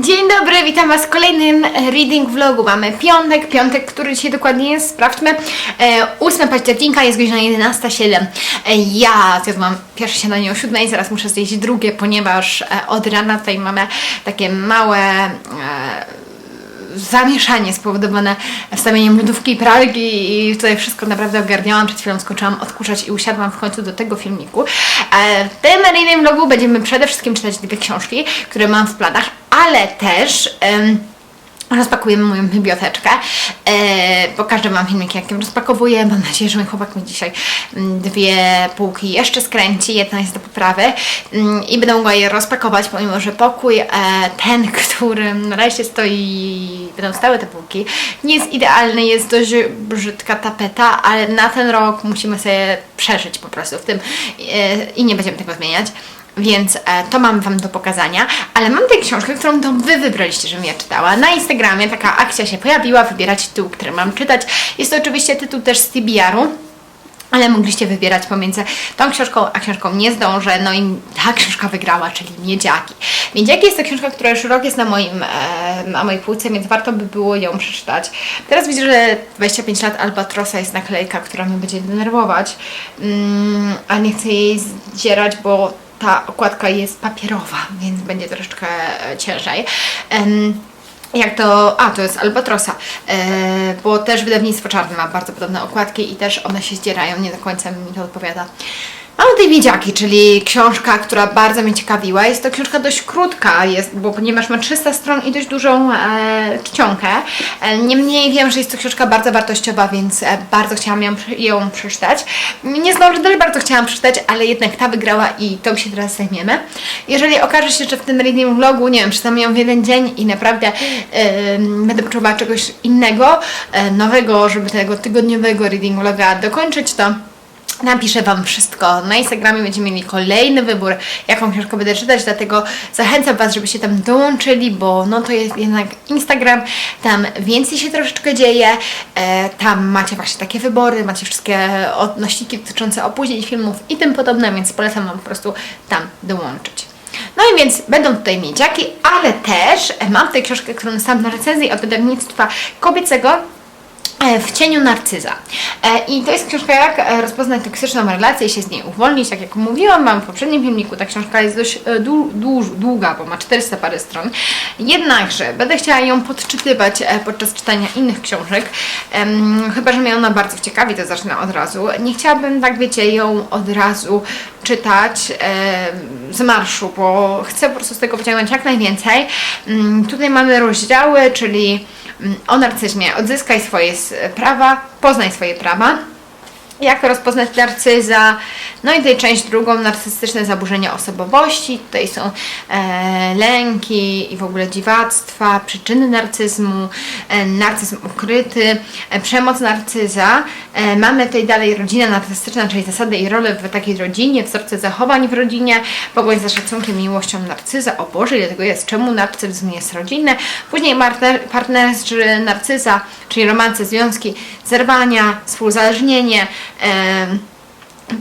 Dzień dobry, witam Was w kolejnym reading vlogu. Mamy piątek, piątek, który dzisiaj dokładnie jest, sprawdźmy. E, 8 października, jest godzina 11.07. E, ja zjadłam pierwsze śniadanie o 7, zaraz muszę zjeść drugie, ponieważ e, od rana tutaj mamy takie małe... E, zamieszanie spowodowane wstawieniem lodówki i pralki i tutaj wszystko naprawdę ogarniałam. Przed chwilą skończyłam odkurzać i usiadłam w końcu do tego filmiku. E, W tym reading vlogu będziemy przede wszystkim czytać dwie książki, które mam w planach, ale też... em, Rozpakujemy moją biblioteczkę. E, pokażę Wam filmik, jak ją rozpakowuję. Mam nadzieję, że mój chłopak mi dzisiaj mm, dwie półki jeszcze skręci. Jedna jest do poprawy mm, i będę mogła je rozpakować, pomimo że pokój e, ten, który na razie stoi, będą stały te półki, nie jest idealny, jest dość brzydka tapeta, ale na ten rok musimy sobie przeżyć po prostu w tym e, i nie będziemy tego zmieniać. Więc e, to mam Wam do pokazania, ale mam tę książkę, którą to Wy wybraliście, żebym ja czytała. Na Instagramie taka akcja się pojawiła, wybierać tytuł, który mam czytać. Jest to oczywiście tytuł też z TBR-u. Ale mogliście wybierać pomiędzy tą książką a książką Nie zdążę, no i ta książka wygrała, czyli Miedziaki. Miedziaki jest to książka, która już rok jest na, moim, e, na mojej półce, więc warto by było ją przeczytać. Teraz widzę, że 25 lat Albatrosa jest naklejka, która mnie będzie denerwować, mm, a nie chcę jej zdzierać, bo ta okładka jest papierowa, więc będzie troszeczkę e, ciężej. Jak to. A, to jest Albatrosa, e, bo też wydawnictwo czarne ma bardzo podobne okładki i też one się zdzierają, nie do końca mi to odpowiada. Mamy tutaj Miedziaki, czyli książka, która bardzo mnie ciekawiła. Jest to książka dość krótka, jest, bo ponieważ ma 300 stron i dość dużą e, czcionkę. E, niemniej wiem, że jest to książka bardzo wartościowa, więc e, bardzo chciałam ją, ją przeczytać. Nie zdążę, też bardzo chciałam przeczytać, ale jednak ta wygrała i tą się teraz zajmiemy. Jeżeli okaże się, że w tym reading vlogu, nie wiem, czytam ją w jeden dzień i naprawdę e, będę potrzebowała czegoś innego, e, nowego, żeby tego tygodniowego reading vloga dokończyć, to Napiszę Wam wszystko. Na Instagramie będziemy mieli kolejny wybór, jaką książkę będę czytać, dlatego zachęcam Was, żebyście tam dołączyli, bo no to jest jednak Instagram, tam więcej się troszeczkę dzieje, e, tam macie właśnie takie wybory, macie wszystkie odnośniki dotyczące opóźnień filmów i tym podobne, więc polecam Wam po prostu tam dołączyć. No i więc będą tutaj miedziaki, ale też mam tutaj książkę, którą dostałam na recenzji od wydawnictwa kobiecego, w cieniu narcyza. E, I to jest książka, jak e, rozpoznać toksyczną relację i się z niej uwolnić. Tak jak mówiłam Wam w poprzednim filmiku, ta książka jest dość e, dłu- długa, bo ma 400 parę stron. Jednakże będę chciała ją podczytywać e, podczas czytania innych książek. Chyba, że mnie ona bardzo ciekawi, to zacznę od razu. Nie chciałabym, tak wiecie, ją od razu czytać e, z marszu, bo chcę po prostu z tego wyciągnąć jak najwięcej. Mm, Tutaj mamy rozdziały, czyli o narcyzmie. Odzyskaj swoje prawa, poznaj swoje prawa. Jak rozpoznać narcyza? No i tutaj część drugą, narcystyczne zaburzenia osobowości. Tutaj są e, lęki i w ogóle dziwactwa, przyczyny narcyzmu, e, narcyzm ukryty, e, przemoc narcyza. E, mamy tutaj dalej rodzinę narcystyczna, czyli zasady i role w takiej rodzinie, wzorce zachowań w rodzinie, pogoń za szacunkiem i miłością narcyza. O Boże, ile tego jest? Czemu narcyzm jest rodzinny? Później partner, partnerzy narcyza, czyli romanse, związki, zerwania, współzależnienie,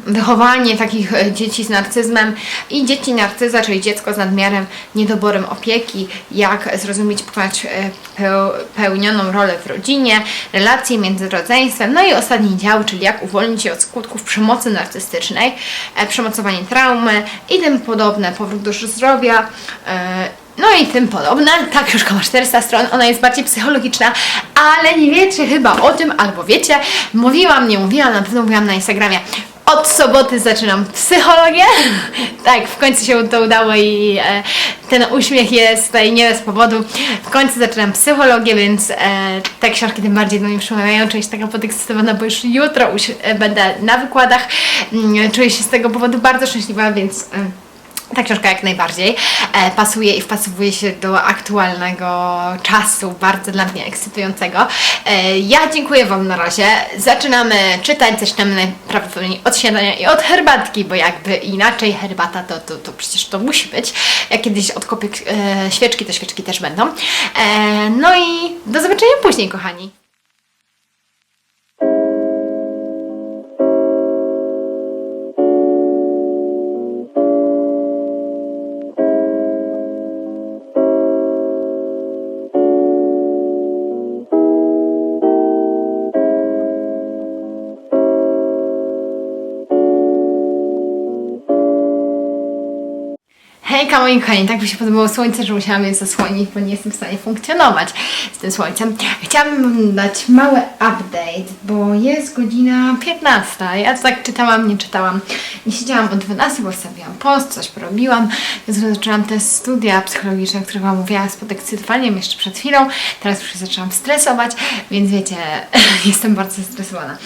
wychowanie takich e, dzieci z narcyzmem i dzieci narcyza, czyli dziecko z nadmiarem, niedoborem opieki, jak zrozumieć, e, peł- pełnioną rolę w rodzinie, relacje między rodzeństwem, no i ostatni dział, czyli jak uwolnić się od skutków przemocy narcystycznej, e, przemocowanie traumy i tym podobne, powrót do zdrowia, no i tym podobne. Ta książka ma 400 stron, ona jest bardziej psychologiczna, ale nie wiecie chyba o tym, albo wiecie, mówiłam, nie mówiłam, na pewno mówiłam na Instagramie. Od soboty zaczynam psychologię. tak, w końcu się to udało i e, ten uśmiech jest tutaj nie bez powodu. W końcu zaczynam psychologię, więc e, te książki tym bardziej do mnie przemawiają. Czuję się taka podekscytowana, bo już jutro uś- e, będę na wykładach. Mm, Czuję się z tego powodu bardzo szczęśliwa, więc... E, ta książka jak najbardziej e, pasuje i wpasowuje się do aktualnego czasu, bardzo dla mnie ekscytującego. E, ja dziękuję Wam na razie. Zaczynamy czytać, zaczynamy najprawdopodobniej od śniadania i od herbatki, bo jakby inaczej herbata to, to, to przecież to musi być. Jak kiedyś odkopię e, świeczki, to świeczki też będą. E, no i do zobaczenia później, kochani. Witam moi kochani, tak mi się podobało słońce, że musiałam je zasłonić, bo nie jestem w stanie funkcjonować z tym słońcem. Chciałabym dać mały update, bo jest godzina 15. Ja tak czytałam, nie czytałam. Nie siedziałam o 12, bo wstawiłam post, coś porobiłam. Więc zaczęłam te studia psychologiczne, o których Wam mówiłam z podekscytowaniem jeszcze przed chwilą. Teraz już się zaczęłam stresować, więc wiecie, jestem bardzo zestresowana.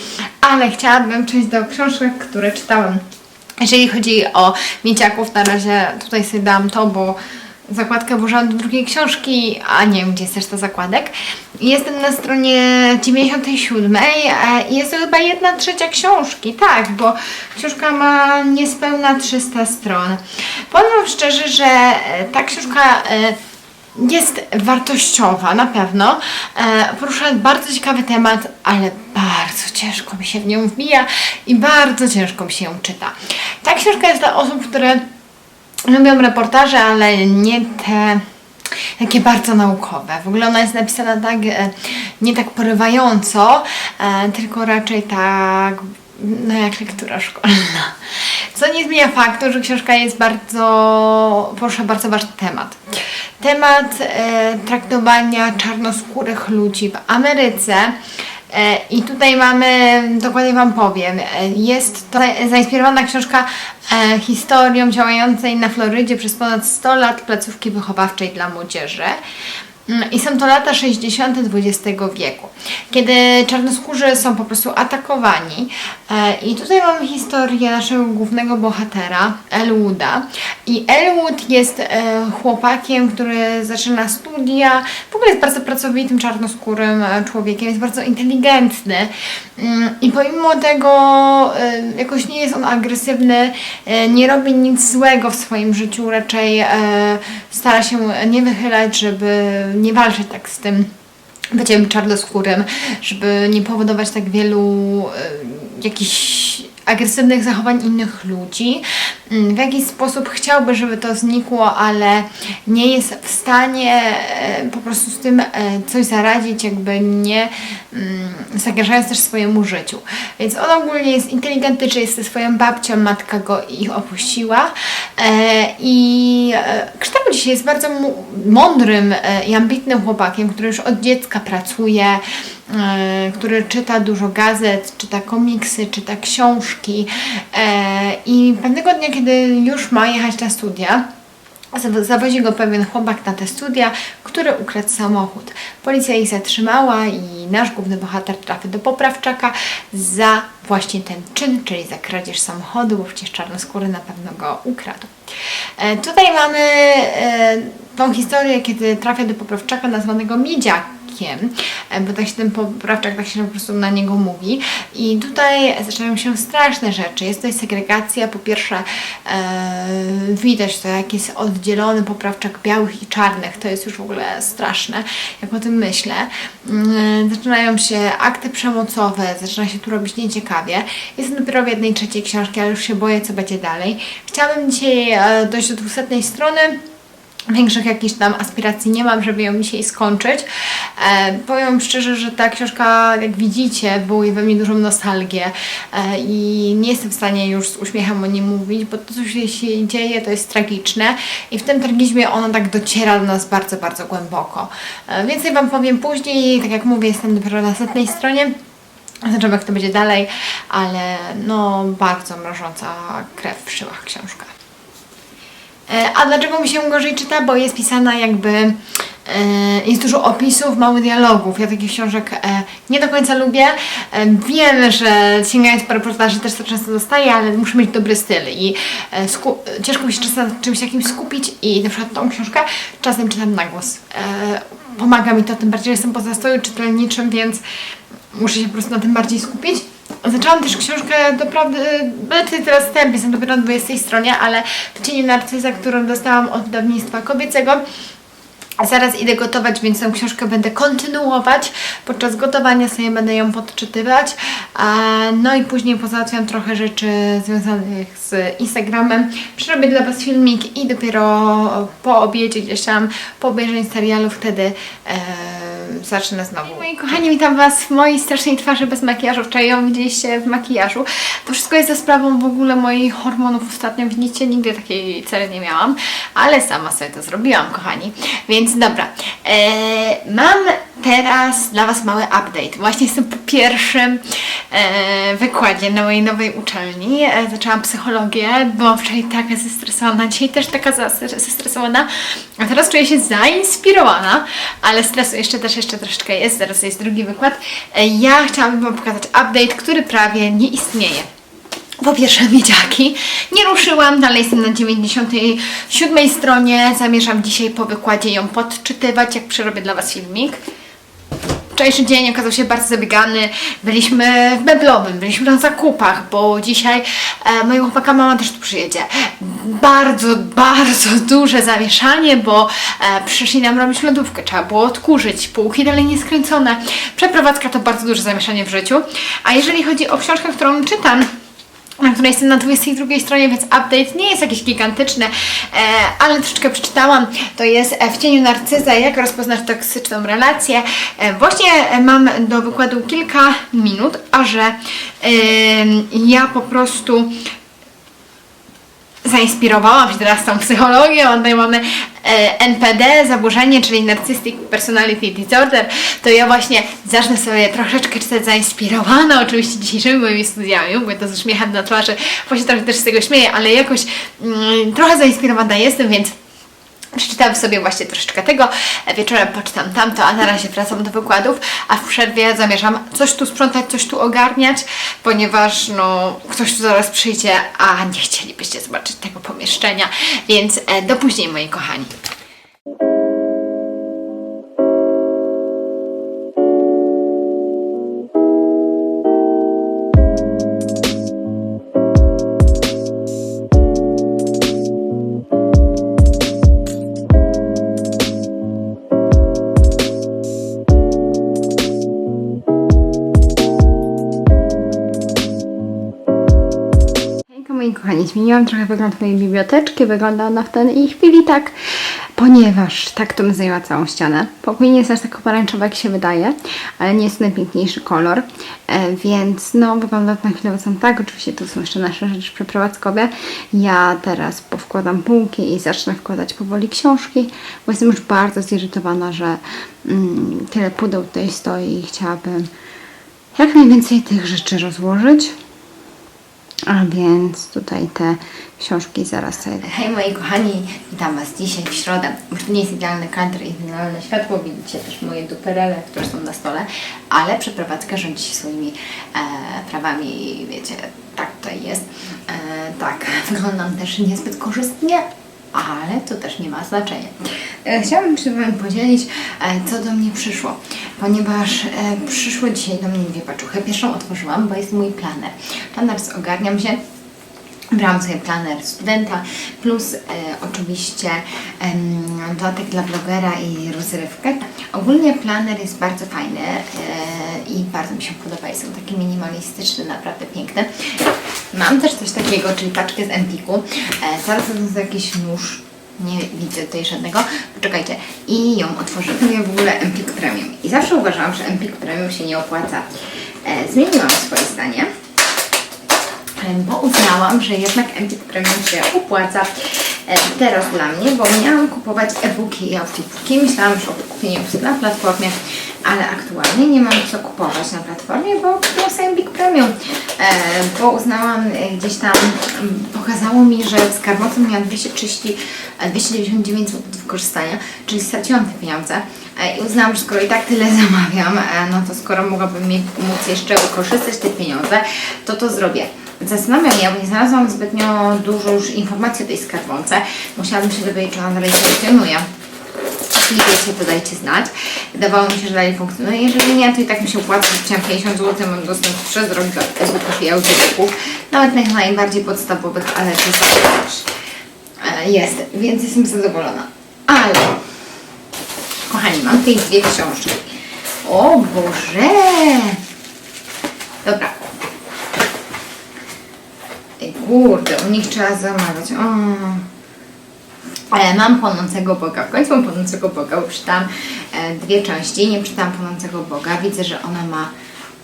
Ale chciałabym przejść do książek, które czytałam. Jeżeli chodzi o mieciaków, na razie tutaj sobie dałam to, bo zakładkę włożyłam do drugiej książki, a nie wiem, gdzie jest reszta zakładek. Jestem na stronie 97 e, i jest to chyba jedna trzecia książki, tak, bo książka ma niespełna 300 stron. Powiem szczerze, że e, ta książka e, jest wartościowa, na pewno. E, porusza bardzo ciekawy temat, ale bardzo ciężko mi się w nią wbija i bardzo ciężko mi się ją czyta. Ta książka jest dla osób, które lubią reportaże, ale nie te takie bardzo naukowe. W ogóle ona jest napisana tak, e, nie tak porywająco, e, tylko raczej tak, no jak lektura szkolna. Co nie zmienia faktu, że książka jest bardzo, porusza bardzo ważny temat. Temat e, traktowania czarnoskórych ludzi w Ameryce. E, I tutaj mamy, dokładnie Wam powiem, e, jest to zainspirowana książka e, historią działającej na Florydzie przez ponad 100 lat placówki wychowawczej dla młodzieży. Mm, I są to lata 60. XX wieku, kiedy czarnoskórzy są po prostu atakowani. E, I tutaj mamy historię naszego głównego bohatera, Elwooda. I Elwood jest e, chłopakiem, który zaczyna studia, w ogóle jest bardzo pracowitym, czarnoskórym e, człowiekiem, jest bardzo inteligentny. Mm, I pomimo tego jakoś nie jest on agresywny, nie robi nic złego w swoim życiu, raczej stara się nie wychylać, żeby nie walczyć tak z tym byciem czarnoskórym, żeby nie powodować tak wielu e, jakichś agresywnych zachowań innych ludzi. Mm, W jakiś sposób chciałby, żeby to znikło, ale nie jest w stanie e, po prostu z tym e, coś zaradzić, jakby nie mm, zagrażając też swojemu życiu. Więc on ogólnie jest inteligentny, czy jest ze swoją babcią, matka go ich opuściła e, i kształci się, jest bardzo mądrym i ambitnym chłopakiem, który już od dziecka pracuje, który czyta dużo gazet, czyta komiksy, czyta książki e, i pewnego dnia, kiedy już ma jechać na studia, zaw- zawozi go pewien chłopak na te studia, który ukradł samochód. Policja ich zatrzymała i nasz główny bohater trafi do poprawczaka za właśnie ten czyn, czyli za kradzież samochodu, bo przecież czarnoskóry na pewno go ukradł. E, tutaj mamy e, tą historię, kiedy trafia do poprawczaka nazwanego Miedziakiem, e, bo tak się ten poprawczak tak się po prostu na niego mówi. I tutaj zaczynają się straszne rzeczy. Jest tutaj segregacja. Po pierwsze, e, widać to, jak jest oddzielony poprawczak białych i czarnych. To jest już w ogóle straszne, jak o tym myślę. Mm, Zaczynają się akty przemocowe, zaczyna się tu robić nieciekawie. Jestem dopiero w jednej trzeciej książki, ale już się boję, co będzie dalej. Chciałabym dzisiaj e, dojść do 200 strony. Większych jakichś tam aspiracji nie mam, żeby ją dzisiaj skończyć. E, powiem szczerze, że ta książka, jak widzicie, wywołuje we mnie dużą nostalgię e, i nie jestem w stanie już z uśmiechem o niej mówić, bo to, co się, dzieje, to jest tragiczne i w tym tragizmie ono tak dociera do nas bardzo, bardzo głęboko. E, więcej Wam powiem później, tak jak mówię, jestem dopiero na setnej stronie. Zobaczymy, jak to będzie dalej, ale no bardzo mrożąca krew w żyłach książka. E, A dlaczego mi się gorzej czyta? Bo jest pisana jakby, e, jest dużo opisów, mało dialogów. Ja takich książek e, nie do końca lubię. Wiem, że sięgając po reportaży też to często dostaję, ale muszę mieć dobry styl i ciężko mi się czasem na czymś takim skupić i na przykład tą książkę czasem czytam na głos. Pomaga mi to, tym bardziej jestem po zastoju czytelniczym, więc muszę się po prostu na tym bardziej skupić. Zaczęłam też książkę, doprawdy, będę teraz wstęp, jestem dopiero na 20 stronie, ale w cieniu narcyza, którą dostałam od wydawnictwa kobiecego. Zaraz idę gotować, więc tę książkę będę kontynuować. Podczas gotowania sobie będę ją podczytywać. No i później pozałatwiam trochę rzeczy związanych z Instagramem. Przerobię dla Was filmik i dopiero po obiedzie, gdzieś tam po obejrzeniu serialu wtedy e, zacznę znowu. Moi kochani, witam Was w mojej strasznej twarzy bez makijażu. Wczoraj ją widzieliście w makijażu. To wszystko jest za sprawą w ogóle moich hormonów ostatnio. Widzicie, nigdy takiej celi nie miałam, ale sama sobie to zrobiłam, kochani. Więc dobra, e, mam teraz dla Was mały update. Właśnie jestem po pierwszym e, wykładzie na mojej nowej uczelni. E, zaczęłam psychologię, byłam wczoraj taka zestresowana, dzisiaj też taka zestresowana, a teraz czuję się zainspirowana, ale stresu jeszcze też jeszcze troszeczkę jest, zaraz jest drugi wykład. E, ja chciałabym Wam pokazać update, który prawie nie istnieje. Po pierwsze, miedziaki. Nie ruszyłam, dalej jestem na 97 stronie. Zamierzam dzisiaj po wykładzie ją podczytywać, jak przerobię dla Was filmik. Wczorajszy dzień okazał się bardzo zabiegany. Byliśmy w meblowym, byliśmy na zakupach, bo dzisiaj e, mojego chłopaka mama też tu przyjedzie. Bardzo, bardzo duże zamieszanie, bo e, przyszli nam robić lodówkę, trzeba było odkurzyć, półki dalej nieskręcone. Przeprowadzka to bardzo duże zamieszanie w życiu. A jeżeli chodzi o książkę, którą czytam, na której jestem na 22 stronie, więc update nie jest jakiś gigantyczny, e, ale troszeczkę przeczytałam. To jest e, W cieniu narcyza, jak rozpoznać toksyczną relację. E, właśnie mam do wykładu kilka minut, a że ja po prostu zainspirowałam się teraz tą psychologią, tutaj mamy e, NPD, zaburzenie, czyli Narcissistic Personality Disorder, to ja właśnie zacznę sobie troszeczkę czytać zainspirowana oczywiście dzisiejszymi moimi studiami, mówię to ze śmiechem na twarzy, właśnie trochę też z tego śmieję, ale jakoś mm, trochę zainspirowana jestem, więc Przeczytam sobie właśnie troszeczkę tego, wieczorem poczytam tamto, a na razie wracam do wykładów, a w przerwie zamierzam coś tu sprzątać, coś tu ogarniać, ponieważ no ktoś tu zaraz przyjdzie, a nie chcielibyście zobaczyć tego pomieszczenia, więc e, do później moi kochani. Zmieniłam trochę wygląd mojej biblioteczki, wygląda ona w tej chwili tak, ponieważ tak to bym zajęła całą ścianę. Pokój nie jest aż tak pomarańczowy jak się wydaje, ale nie jest najpiękniejszy kolor, e, więc no wygląda na chwilę obecną tak, oczywiście tu są jeszcze nasze rzeczy przeprowadzkowe. Ja teraz powkładam półki i zacznę wkładać powoli książki, bo jestem już bardzo zirytowana, że mm, tyle pudeł tutaj stoi i chciałabym jak najwięcej tych rzeczy rozłożyć. A więc tutaj te książki zaraz sobie... Hej moi kochani, witam Was dzisiaj w środę. Już to nie jest idealny kadr i idealne światło, widzicie też moje duperele, które są na stole, ale przeprowadzka rządzi się swoimi e, prawami i wiecie, tak tutaj jest. E, tak, wyglądam też niezbyt korzystnie, ale to też nie ma znaczenia. E, Chciałabym się Wami podzielić, e, co do mnie przyszło, ponieważ e, przyszło dzisiaj do mnie dwie paczuchy. Pierwszą otworzyłam, bo jest mój planer. Planer z ogarniam się. Brałam sobie planer studenta, plus e, oczywiście em, dodatek dla blogera i rozrywkę. Ogólnie planer jest bardzo fajny e, i bardzo mi się podoba. Są takie minimalistyczne, naprawdę piękne. Mam też coś takiego, czyli paczkę z Empiku. E, zaraz to jakiś nóż. Nie widzę tutaj żadnego. Poczekajcie. I ją otworzymy. Ja w ogóle Empik Premium. I zawsze uważałam, że Empik Premium się nie opłaca. E, zmieniłam swoje zdanie bo uznałam, że jednak Empik Premium się opłaca e, teraz dla mnie, bo miałam kupować e-booki i audiobooki. Myślałam już o kupieniu na platformie, ale aktualnie nie mam co kupować na platformie, bo kupiłam sobie Empik Premium, e, bo uznałam e, gdzieś tam, mm, pokazało mi, że z karmocą miałam 230, e, 299 zł do wykorzystania, czyli straciłam te pieniądze e, i uznałam, że skoro i tak tyle zamawiam, e, no to skoro mogłabym mieć, móc jeszcze wykorzystać te pieniądze, to to zrobię. Zastanawiam się, bo nie znalazłam zbytnio dużo już informacji o tej skarbonce. Musiałabym się dowiedzieć, czy ona dalej funkcjonuje. Jeśli wiecie, to dajcie znać. Wydawało mi się, że dalej funkcjonuje. Jeżeli nie, to i tak mi się opłaca. Wrzuciłam 50 zł, mam dostęp przez rok do e-booków i. Nawet tych najbardziej podstawowych, ale to też e, jest, więc jestem zadowolona. Ale, kochani, mam tutaj dwie książki. O Boże! Dobra, kurde, u nich trzeba zamawiać. O. Mam płonącego Boga. W końcu mam płonącego Boga, bo czytam e, dwie części. Nie czytałam Płonącego Boga. Widzę, że ona ma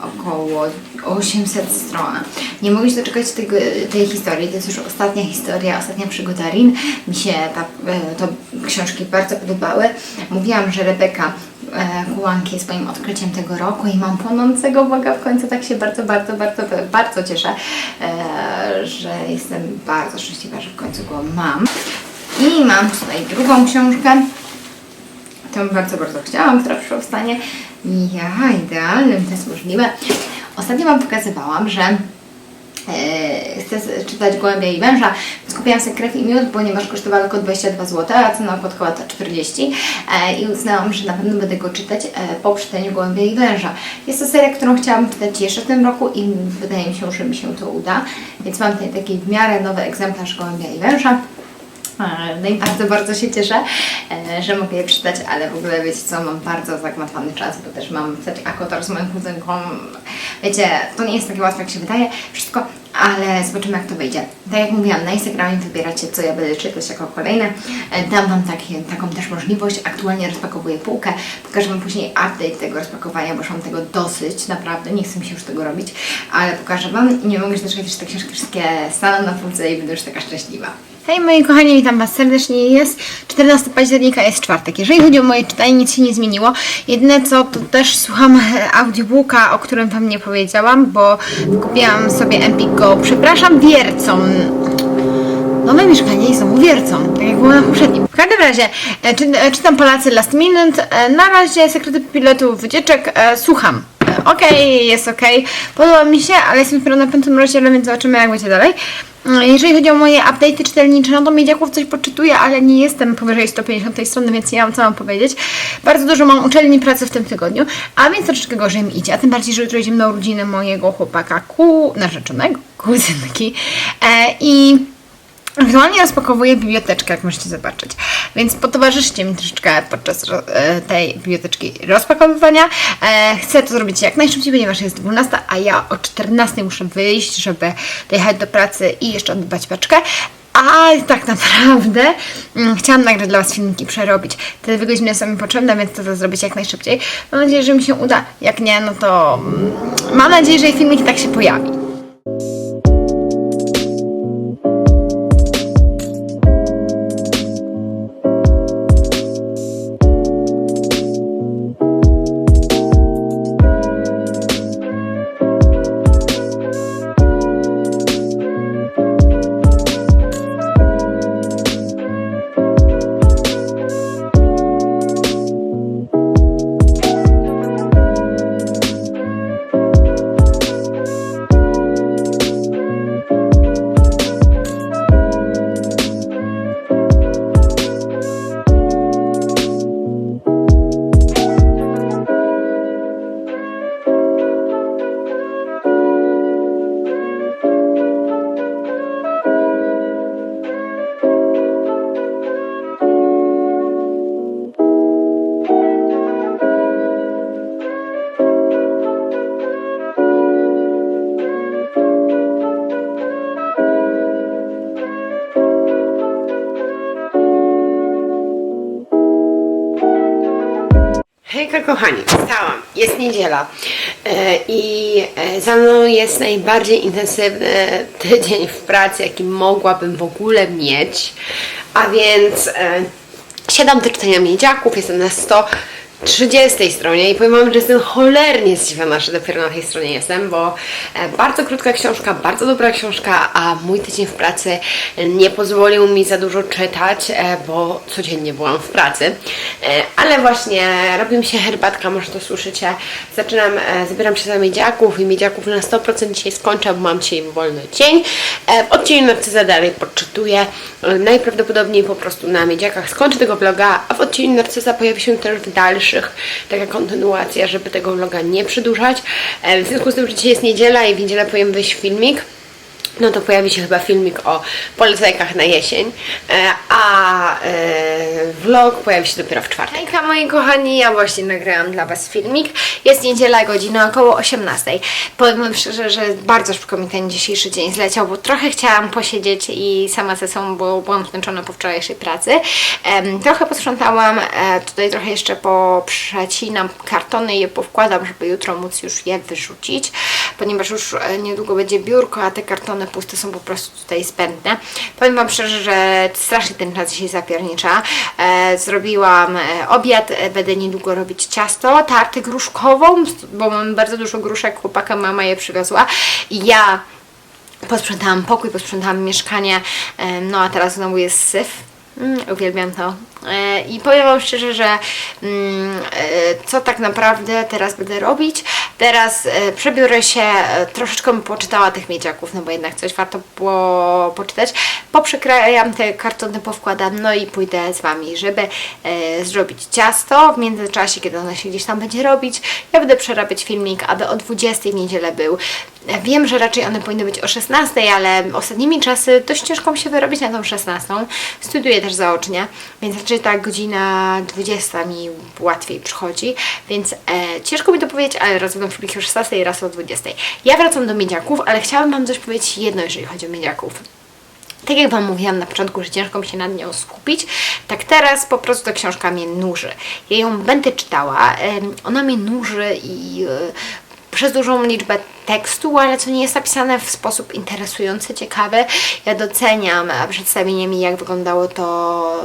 około 800 stron. Nie mogę się doczekać tego, tej historii. To jest już ostatnia historia, ostatnia przygoda Rin. Mi się ta, e, to książki bardzo podobały. Mówiłam, że Rebeka e, Kułanki jest moim odkryciem tego roku i mam płonącego Boga w końcu. Tak się bardzo, bardzo, bardzo, bardzo cieszę, e, że jestem bardzo szczęśliwa, że w końcu go mam. I mam tutaj drugą książkę. Tą bardzo, bardzo chciałam, która przyszła w stanie. Ja, idealnym, to jest możliwe. Ostatnio Wam pokazywałam, że e, chcę czytać Gołębia i Węża, więc kupiłam sobie krew i miód, ponieważ kosztowała tylko 22 zł, a cena okładkowa to 40 e, i uznałam, że na pewno będę go czytać e, po czytaniu Gołębia i Węża. Jest to seria, którą chciałam czytać jeszcze w tym roku i wydaje mi się, że mi się to uda, więc mam tutaj taki w miarę nowy egzemplarz Gołębia i Węża. No i bardzo, bardzo się cieszę, e, że mogę je przeczytać, ale w ogóle wiecie co, mam bardzo zagmatwany czas, bo też mam też akotor z moją kuzynką. Wiecie, to nie jest takie łatwe jak się wydaje, wszystko, ale zobaczymy jak to wyjdzie. Tak jak mówiłam, na Instagramie wybieracie co ja będę czytać jako kolejne. E, Dam Wam taką też możliwość, aktualnie rozpakowuję półkę, pokażę Wam później update tego rozpakowania, bo już mam tego dosyć, naprawdę, nie chcę mi się już tego robić, ale pokażę Wam nie mogę się doczekać, że te książki wszystkie staną na półce i będę już taka szczęśliwa. Hej moi kochani, witam Was serdecznie. Jest 14 października, jest czwartek. Jeżeli chodzi o moje czytanie, nic się nie zmieniło. Jedyne co, to też słucham audiobooka, o którym Wam nie powiedziałam, bo kupiłam sobie Empik Go. Przepraszam, wiercą. Nowe mieszkanie jest znowu wiercą, tak jak było na poprzednim. W każdym razie, e, czy, e, czytam Polacy Last Minute. E, Na razie sekrety pilotów wycieczek słucham. Okej, jest okej. Podoba mi się, ale jestem dopiero na piątym rozdziale, więc zobaczymy jak będzie dalej. Mm, Jeżeli chodzi o moje update'y czytelnicze, no to Miedziaków coś poczytuję, ale nie jestem powyżej 150 strony, więc nie mam co mam powiedzieć. Bardzo dużo mam uczelni pracy w tym tygodniu, a więc troszeczkę gorzej mi idzie. A tym bardziej, że jutro idziemy na urodziny mojego chłopaka, ku, narzeczonego, kuzynki. E, I Aktualnie rozpakowuję biblioteczkę, jak możecie zobaczyć. Więc potowarzyszcie mi troszeczkę podczas e, tej biblioteczki rozpakowywania. E, Chcę to zrobić jak najszybciej, ponieważ jest 12, a ja o 14 muszę wyjść, żeby dojechać do pracy i jeszcze oddbać paczkę. A tak naprawdę mm, chciałam nagrać dla Was filmiki, przerobić. Te dwie godziny są mi potrzebne, więc chcę to zrobić jak najszybciej. Mam nadzieję, że mi się uda. Jak nie, no to mm, mam nadzieję, że filmik tak się pojawi. Niedziela. E, i e, za mną jest najbardziej intensywny tydzień w pracy, jaki mogłabym w ogóle mieć, a więc e, siadam do czytania miedziaków, jestem na 130 stronie i powiem wam, że jestem cholernie zdziwiona, że dopiero na tej stronie jestem, bo e, bardzo krótka książka, bardzo dobra książka, a mój tydzień w pracy nie pozwolił mi za dużo czytać, e, bo codziennie byłam w pracy, E, ale właśnie robi mi się herbatka, może to słyszycie, zaczynam, zabieram się za miedziaków i miedziaków na 100% dzisiaj skończę, bo mam dzisiaj wolny dzień. W odcieniu narcyza dalej podczytuję, najprawdopodobniej po prostu na miedziakach skończę tego vloga, a w odcieniu narcyza pojawi się też w dalszych, taka kontynuacja, żeby tego vloga nie przedłużać. E, W związku z tym, że dzisiaj jest niedziela i w niedzielę powiem wyjść filmik, no to pojawi się chyba filmik o polecajkach na jesień, e, a e, vlog pojawi się dopiero w czwartek. Hejka moi kochani, ja właśnie nagrałam dla Was filmik. Jest niedziela, godzina około 18. Powiem Wam szczerze, że bardzo szybko mi ten dzisiejszy dzień zleciał, bo trochę chciałam posiedzieć i sama ze sobą, bo byłam zmęczona po wczorajszej pracy. Em, trochę posprzątałam, e, tutaj trochę jeszcze poprzecinam kartony i je powkładam, żeby jutro móc już je wyrzucić, ponieważ już e, niedługo będzie biurko, a te kartony puste są po prostu tutaj zbędne. Powiem Wam szczerze, że strasznie ten czas dzisiaj zapiernicza. E, zrobiłam e, obiad, e, będę niedługo robić ciasto, tartę gruszkową, bo mam bardzo dużo gruszek, chłopaka mama je przywiozła i ja posprzątałam pokój, posprzątałam mieszkanie, e, no a teraz znowu jest syf. Mm, uwielbiam to. E, I powiem Wam szczerze, że mm, e, co tak naprawdę teraz będę robić? Teraz e, przebiorę się, troszeczkę poczytała tych miedziaków, no bo jednak coś warto było poczytać. Poprzykrajam te kartony, powkładam, no i pójdę z Wami, żeby zrobić ciasto. W międzyczasie, kiedy ona się gdzieś tam będzie robić, ja będę przerabiać filmik, aby o 20 w niedzielę był. Wiem, że raczej one powinny być o 16, ale ostatnimi czasy dość ciężko mi się wyrobić na tą 16. Studiuję też zaocznie, więc raczej ta godzina 20 mi łatwiej przychodzi, więc e, ciężko mi to powiedzieć, ale raz będą filmiki o 16 i raz o 20. Ja wracam do miedziaków, ale chciałabym Wam coś powiedzieć jedno, jeżeli chodzi o miedziaków. Tak jak Wam mówiłam na początku, że ciężko mi się nad nią skupić, tak teraz po prostu ta książka mnie nuży. Ja ją będę czytała, ona mnie nuży i e, przez dużą liczbę tekstu, ale co nie jest napisane w sposób interesujący, ciekawy. Ja doceniam e, przedstawienie mi, jak wyglądało to,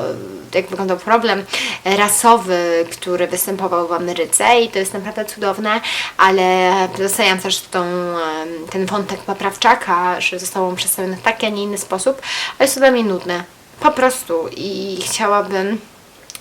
jak wyglądał problem rasowy, który występował w Ameryce i to jest naprawdę cudowne, ale doceniam też tą, ten wątek poprawczaka, że został on przedstawiony w taki, a nie inny sposób, ale jest to dla mnie nudne. Po prostu i chciałabym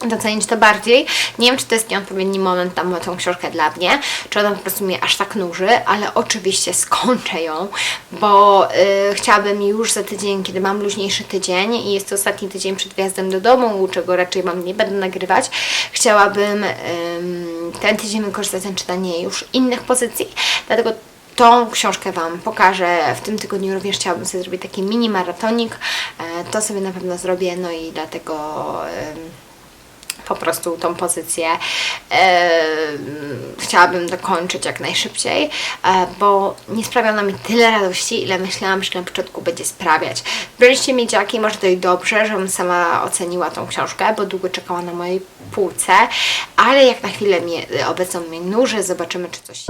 docenić to bardziej. Nie wiem, czy to jest nieodpowiedni moment na tą książkę dla mnie, czy ona po prostu mnie aż tak nuży, ale oczywiście skończę ją, bo y, chciałabym już za tydzień, kiedy mam luźniejszy tydzień i jest to ostatni tydzień przed wjazdem do domu, czego raczej mam nie będę nagrywać, chciałabym ym, ten tydzień wykorzystać na czytanie już innych pozycji, dlatego Tą książkę Wam pokażę w tym tygodniu. Również chciałabym sobie zrobić taki mini maratonik. E, To sobie na pewno zrobię, no i dlatego po prostu tą pozycję e, chciałabym dokończyć jak najszybciej, e, bo nie sprawia ona mi tyle radości, ile myślałam, że na początku będzie sprawiać. Braliście miedziaki, może to i dobrze, żebym sama oceniła tą książkę, bo długo czekała na mojej półce, ale jak na chwilę mnie, obecną mnie nuży, zobaczymy czy coś...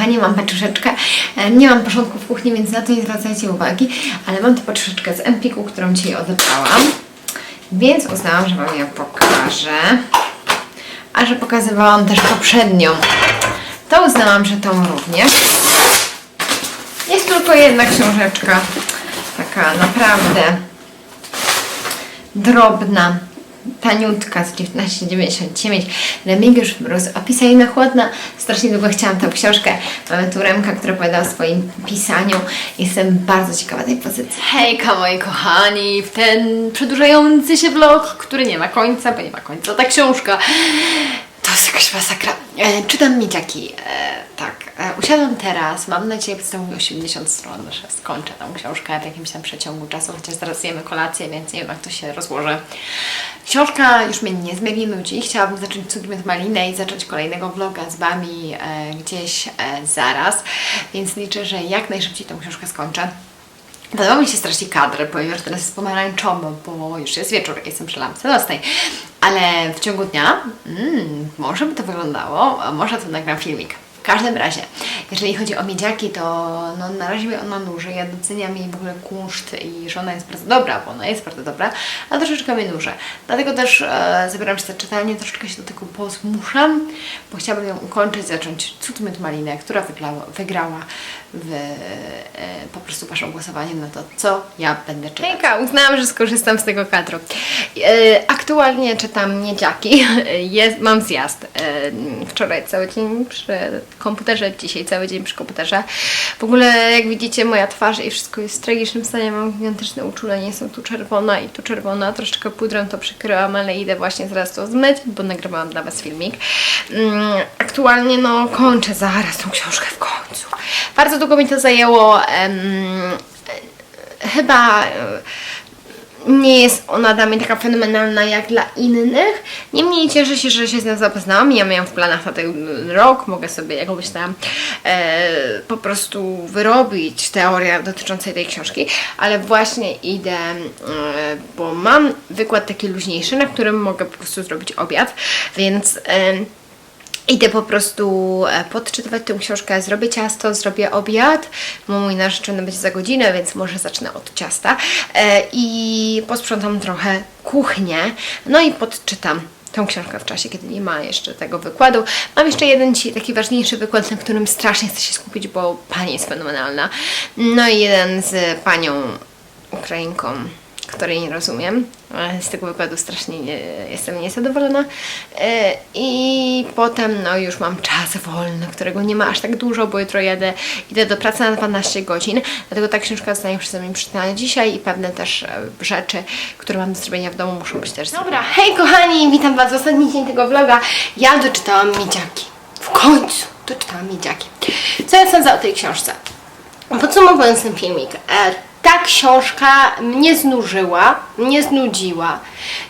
kochani, mam paczuszeczkę. E, Nie mam porządku w kuchni, więc na to nie zwracajcie uwagi, ale mam tę paczuszeczkę z Empiku, którą dzisiaj odebrałam, więc uznałam, że Wam ją pokażę. A że pokazywałam też poprzednią, to uznałam, że tą również. Jest tylko jedna książeczka, taka naprawdę drobna, taniutka z 19,99 Remigiusz Mróz, opisalina chłodna. Strasznie długo chciałam tę książkę. Mamy tu Remka, która opowiada o swoim pisaniu. Jestem bardzo ciekawa tej pozycji. Hejka moi kochani, w ten przedłużający się vlog, który nie ma końca, bo nie ma końca, ta książka. Jest jakaś masakra. E, czytam miedziaki. E, tak, e, usiadłam teraz, mam nadzieję, że przedstawię 80 stron, że skończę tą książkę w jakimś tam przeciągu czasu, chociaż zaraz jemy kolację, więc nie wiem, jak to się rozłoży. Książka już mnie nie zmywi nudzi. Chciałabym zacząć Cudmet Malinę i zacząć kolejnego vloga z Wami e, gdzieś e, zaraz, więc liczę, że jak najszybciej tą książkę skończę. Podoba mi się strasznie kadr, ponieważ teraz jest pomarańczowo, bo już jest wieczór, jestem przy lampce nocnej. Ale w ciągu dnia, mm, może by to wyglądało, a może to nagram filmik. W każdym razie, jeżeli chodzi o miedziaki, to no, na razie mnie ona nuży. Ja doceniam jej w ogóle kunszt i że ona jest bardzo dobra, bo ona jest bardzo dobra, a troszeczkę mnie nuży. Dlatego też e, zabieram się za czytanie, troszeczkę się do tego pozmuszam, bo chciałabym ją ukończyć, zacząć Cud Malinę, która wygrała, wygrała w e, po prostu Waszym głosowaniem na to, co ja będę czytać. Hejka, uznałam, że skorzystam z tego kadru. E, aktualnie czytam Miedziaki. Jest, mam zjazd. E, wczoraj cały dzień przy komputerze, dzisiaj cały dzień przy komputerze. W ogóle, jak widzicie, moja twarz i wszystko jest w tragicznym stanie. Mam gigantyczne uczulenie, jestem tu czerwona i tu czerwona. Troszeczkę pudrem to przykryłam, ale idę właśnie zaraz to zmyć, bo nagrywałam dla Was filmik. Mm, aktualnie, no, kończę zaraz tą książkę w końcu. Bardzo długo mi to zajęło. chyba nie jest ona dla mnie taka fenomenalna jak dla innych. Niemniej cieszę się, że się z nią zapoznałam. Ja miałam w planach na ten rok, mogę sobie jakąś tam e, po prostu wyrobić teorię dotyczącej tej książki, ale właśnie idę, e, bo mam wykład taki luźniejszy, na którym mogę po prostu zrobić obiad, więc. E, Idę po prostu e, podczytywać tę książkę, zrobię ciasto, zrobię obiad, bo mój narzeczony będzie za godzinę, więc może zacznę od ciasta e, i posprzątam trochę kuchnię, no i podczytam tą książkę w czasie, kiedy nie ma jeszcze tego wykładu. Mam jeszcze jeden dzisiaj taki ważniejszy wykład, na którym strasznie chcę się skupić, bo pani jest fenomenalna. No i jeden z panią Ukrainką, której nie rozumiem. E, Z tego wykładu strasznie nie, jestem niezadowolona. E, I potem no już mam czas wolny, którego nie ma aż tak dużo, bo jutro jadę, idę do pracy na 12 godzin. Dlatego ta książka zostanie przeze mnie przeczytana dzisiaj i pewne też e, rzeczy, które mam do zrobienia w domu muszą być też Dobra, hej kochani, witam Was w ostatni dzień tego vloga. Ja doczytałam Miedziaki. W końcu doczytałam Miedziaki. Co ja sądzę o tej książce? Podsumowując ten filmik, ta książka mnie znużyła, mnie znudziła.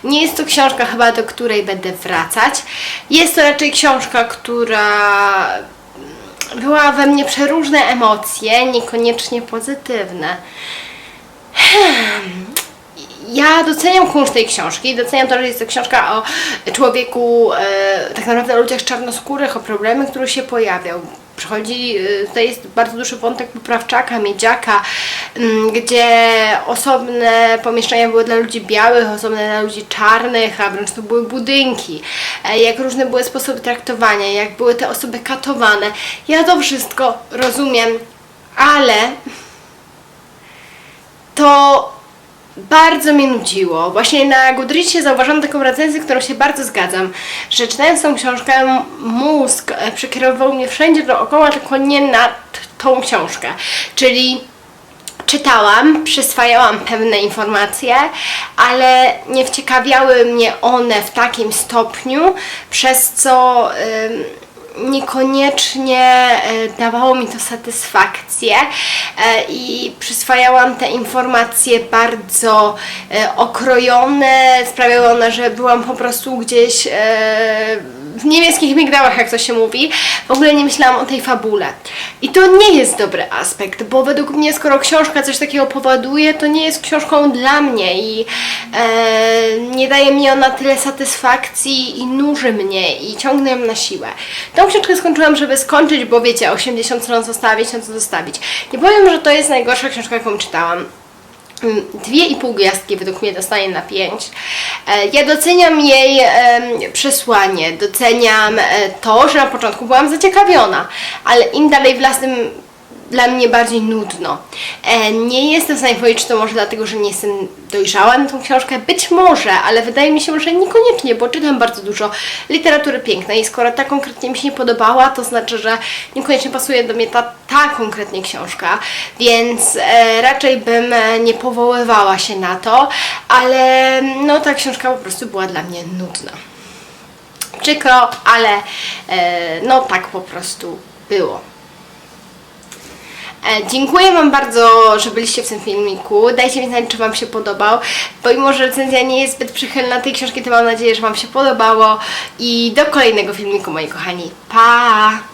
Nie jest to książka chyba, do której będę wracać. Jest to raczej książka, która była we mnie przeróżne emocje, niekoniecznie pozytywne. Ja doceniam kunszt tej książki, doceniam to, że jest to książka o człowieku, e, tak naprawdę o ludziach czarnoskórych, o problemach, które się pojawiał. Przychodzi, e, tutaj jest bardzo duży wątek poprawczaka, miedziaka, m, gdzie osobne pomieszczenia były dla ludzi białych, osobne dla ludzi czarnych, a wręcz to były budynki. E, jak różne były sposoby traktowania, jak były te osoby katowane. Ja to wszystko rozumiem, ale to bardzo mnie nudziło. Właśnie na Goodreadsie zauważyłam taką recenzję, którą się bardzo zgadzam, że czytając tą książkę mózg e, przekierował mnie wszędzie dookoła, tylko nie na t- tą książkę. Czyli czytałam, przyswajałam pewne informacje, ale nie wciekawiały mnie one w takim stopniu, przez co ym, niekoniecznie y, dawało mi to satysfakcję e, i przyswajałam te informacje bardzo e, okrojone, sprawiały one, że byłam po prostu gdzieś e, w niemieckich migdałach, jak to się mówi. W ogóle nie myślałam o tej fabule. I to nie jest dobry aspekt, bo według mnie, skoro książka coś takiego powoduje, to nie jest książką dla mnie i e, nie daje mi ona tyle satysfakcji i nuży mnie i ciągnę ją na siłę. Tą książkę skończyłam, żeby skończyć, bo wiecie, 80 stron zostawić, no co zostawić. Nie powiem, że to jest najgorsza książka, jaką czytałam. Mm, Dwie i pół gwiazdki według mnie dostaje na pięć. E, Ja doceniam jej przesłanie, doceniam e, to, że na początku byłam zaciekawiona, ale im dalej w las, tym dla mnie bardziej nudno. E, nie jestem w stanie powiedzieć, czy to może dlatego, że nie jestem dojrzała na tą książkę. Być może, ale wydaje mi się, że niekoniecznie, bo czytam bardzo dużo literatury pięknej i skoro ta konkretnie mi się nie podobała, to znaczy, że niekoniecznie pasuje do mnie ta, ta konkretnie książka, więc e, raczej bym e, nie powoływała się na to, ale no ta książka po prostu była dla mnie nudna. Przykro, ale no tak po prostu było. E, Dziękuję Wam bardzo, że byliście w tym filmiku. Dajcie mi znać, czy Wam się podobał. Pomimo, że recenzja nie jest zbyt przychylna tej książki, to mam nadzieję, że Wam się podobało. I do kolejnego filmiku, moi kochani. Pa!